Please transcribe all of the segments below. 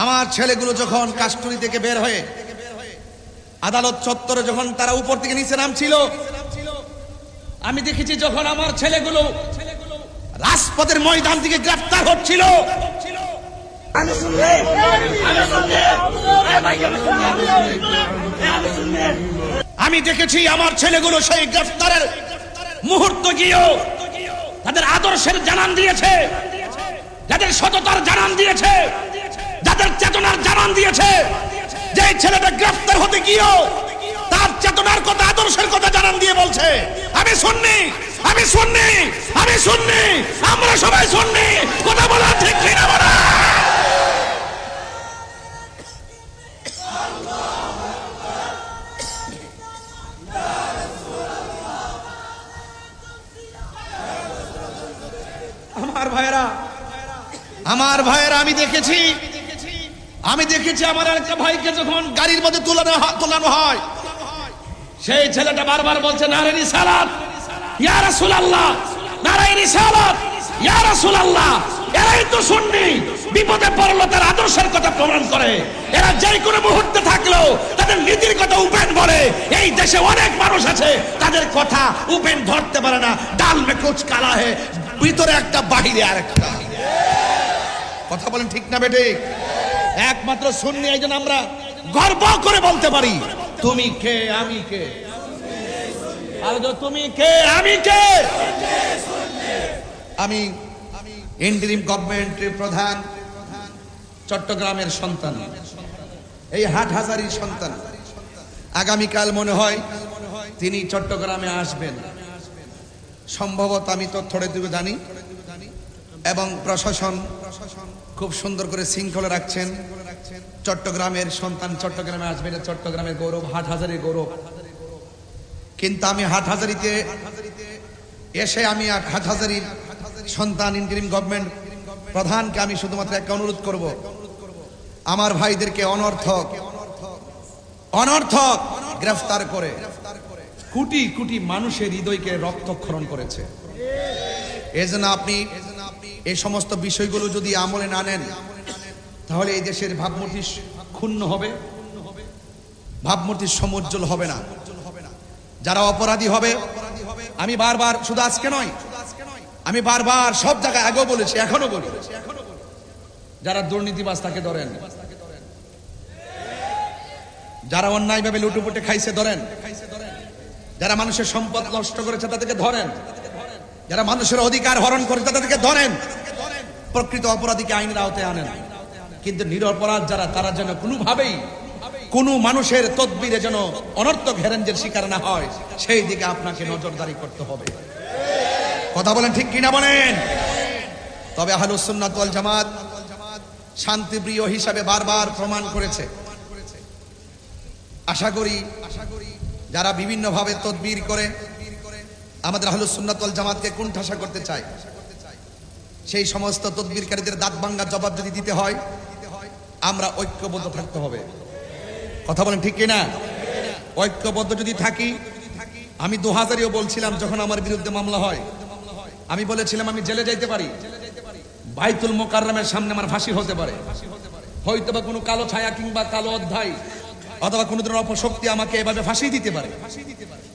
আমার ছেলেগুলো যখন কাস্টরি থেকে বের হয়ে আদালত চত্বরে যখন তারা উপর থেকে নিচে নামছিল, আমি দেখেছি যখন আমার ছেলেগুলো রাজপথের ময়দান থেকে গ্রেফতার হচ্ছিল। আমি আমি দেখেছি আমার ছেলেগুলো সেই গ্রেফতারের মুহূর্ত গিয়েও তাদের আদর্শের জানান দিয়েছে, যাদের সততার জানান দিয়েছে। যাদের চেতনার জানান দিয়েছে। যে ছেলেটা গ্রেফতার হতে গিয়েও তার চেতনার কথা, আদর্শের কথা জানান দিয়ে বলছে, আমি শুননি আমি শুননি আমি শুননি আমরা সবাই শুননি কথা বলা ঠিক কিনা বলা? আমার ভাইরা আমার ভাইয়েরা, আমি দেখেছি আমি দেখেছি আমার একটা ভাইকে যখন গাড়ির মধ্যে তুলানো তোলানো হয়। সেই ছেলেটা বারবার বলছে, নারায়ণী সালাত, ইয়া রাসূলুল্লাহ, নারায়ণী সালাত, ইয়া রাসূলুল্লাহ। এরাই তো শুননি বিপদে পড়ল, তার আদর্শের কথা প্রমাণ করে। এরা যেই কোনো মুহূর্তে থাকলেও তাদের নীতির কথা উপেন বলে। এই দেশে অনেক মানুষ আছে, তাদের কথা উপেন ধরতে পারে না। ডাল মে কালা হে, ভিতরে একটা, বাহিরে আরেকটা। কথা বলেন ঠিক না বেটে একমাত্র শুননি এই জন্য আমরা গর্ব করে বলতে পারি। তুমি কে, আমি কে? আর তুমি কে, আমি কে? আমি ইন্টারিম গভর্নমেন্টের প্রধান, চট্টগ্রামের সন্তান। এই হাট হাজারির সন্তান। আগামীকাল মনে হয় তিনি চট্টগ্রামে আসবেন। সম্ভবত আমি তথ্যটা দিকে জানি। এবং প্রশাসন খুব সুন্দর করে শৃঙ্খলা রাখছেন। চট্টগ্রামের সন্তান চট্টগ্রামে আসবে, এটা চট্টগ্রামের গৌরব হাট হাজারির গৌরব। কিন্তু আমি হাট হাজারিতে এসে আমি হাট হাজারির সন্তান ইন্টারিম গভর্নমেন্ট প্রধানকে আমি শুধুমাত্র একটা অনুরোধ করব। আমার ভাইদেরকে অনর্থক অনর্থক গ্রেফতার করে কোটি কোটি মানুষের হৃদয়কে রক্তক্ষরণ করেছে। এজন্য আপনি এই সমস্ত বিষয়গুলো যদি আমলে না নেন, তাহলে এই দেশের ভাবমূর্তি ক্ষুণ্ণ হবে। ভাবমূর্তি সমুজ্জ্বল হবে না। যারা অপরাধী হবে, আমি বারবার, শুধু আজকে নয়, আমি বারবার সব জায়গায় আগেও বলেছি এখনও বলি, যারা দুর্নীতিবাজ তাকে ধরেন, যারা অন্যায়ভাবে লুটুপুটে খাইছে ধরেন, যারা মানুষের সম্পদ নষ্ট করেছে তাদেরকে ধরেন যারা মানুষের অধিকার হরণ করেছে তাদেরকে ধরেন। প্রকৃত অপরাধীকে আইনের আওতায় আনেন। কিন্তু নিরপরাধ যারা, তারা যেন কোনোভাবেই কোনো মানুষের তদবিরে যেন অনর্থক হেরেঞ্জের শিকার না হয়, সেই দিকে আপনাকে নজরদারি করতে হবে। কথা বলেন ঠিক কিনা বলেন? তবে আহলুসুন্নাত জামাত শান্তিপ্রিয় হিসাবে বারবার প্রমাণ করেছে। আশা করি যারা বিভিন্নভাবে তদবির করে আমাদের আহলুসুন্নাত ওয়াল জামাতকে কুণ্ঠাসা করতে চায়। সেই সমস্ত তদবিরকারীদের দাঁত ভাঙ্গার জবাব যদি দিতে হয়, আমরা ঐক্যবদ্ধ থাকতে হবে। কথা বলেন ঠিক কিনা? ঐক্যবদ্ধ যদি থাকি, আমি দু হাজারেও বলছিলাম যখন আমার বিরুদ্ধে মামলা হয়। আমি বলেছিলাম আমি জেলে যাইতে পারি। বাইতুল মোকাররমের সামনে আমার ফাঁসি হতে পারে। হয়তো বা কোনো কালো ছায়া কিংবা কালো অধ্যায় অথবা কোনো ধরনের অপশক্তি আমাকে এভাবে ফাঁসি দিতে পারে।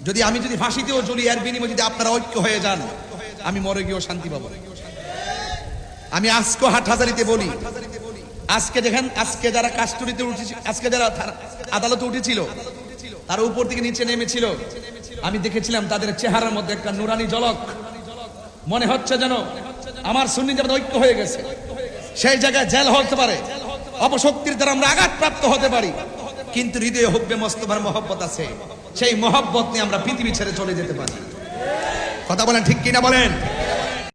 যদি আমি যদি ফাঁসিতেও জ্বলি, এর বিনিময়ে যদি আপনারা ঐক্য হয়ে যান, আমি মরে গিয়েও শান্তি পাবো। আমি আজকে হাট হাজারিতে বলি, আজকে দেখেন আজকে যারা কাস্টডিতে উঠেছিল আজকে যারা আদালতে উঠেছিল, তার উপর থেকে নিচে নেমেছিল। আমি দেখেছিলাম তাদের চেহারার মধ্যে একটা নুরানি জলক মনে হচ্ছে যেন আমার সুন্নি জামাত ঐক্য হয়ে গেছে। সেই জায়গায় জেল হতে পারে। অপশক্তির দ্বারা আমরা আঘাত প্রাপ্ত হতে পারি। কিন্তু হৃদয়ে হুব্বে মস্তবার মহব্বত আছে। সেই মহব্বত নিয়ে আমরা পৃথিবী ছেড়ে চলে যেতে পারি। কথা বলেন ঠিক কিনা বলেন?